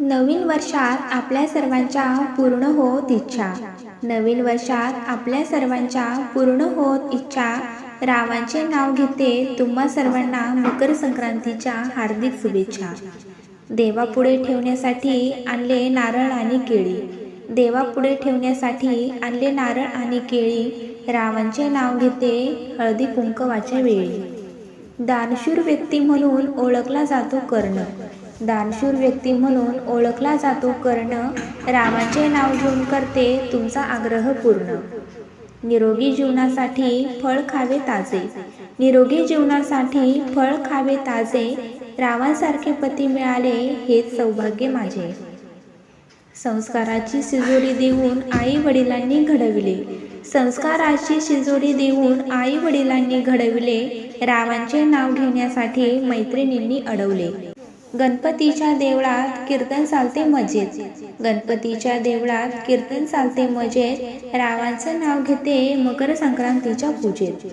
नवीन वर्षात आपल्या सर्वांच्या पूर्ण होत इच्छा. नवीन वर्षात आपल्या सर्वांच्या पूर्ण होत इच्छा. रावांचे नाव घेते तुम्हा सर्वांना मकर संक्रांतीच्या हार्दिक शुभेच्छा. देवापुढे ठेवण्यासाठी आणले नारळ आणि केळी. देवापुढे ठेवण्यासाठी आणले नारळ आणि केळी. रावांचे नाव घेते हळदी कुंकवाच्या वेळी. दानशूर व्यक्ती म्हणून ओळखला जातो कर्ण. दानशूर व्यक्ती म्हणून ओळखला जातो कर्ण. रामाचे नाव घेऊन करते तुमचा आग्रह पूर्ण. निरोगी जीवनासाठी फळ खावे ताजे. निरोगी जीवनासाठी फळ खावे ताजे. रावांसारखे पती मिळाले हेच सौभाग्य माझे. संस्काराची शिजोरी देऊन आई वडिलांनी घडविले. संस्काराची शिजोरी देऊन आई वडिलांनी घडविले. रावांचे नाव घेण्यासाठी मैत्रिणींनी अडवले. गणपतीच्या देवळात कीर्तन चालते मजेत. गणपतीच्या देवळात कीर्तन चालते मजेत. रावांचं नाव घेते मकर संक्रांतीच्या पूजेत.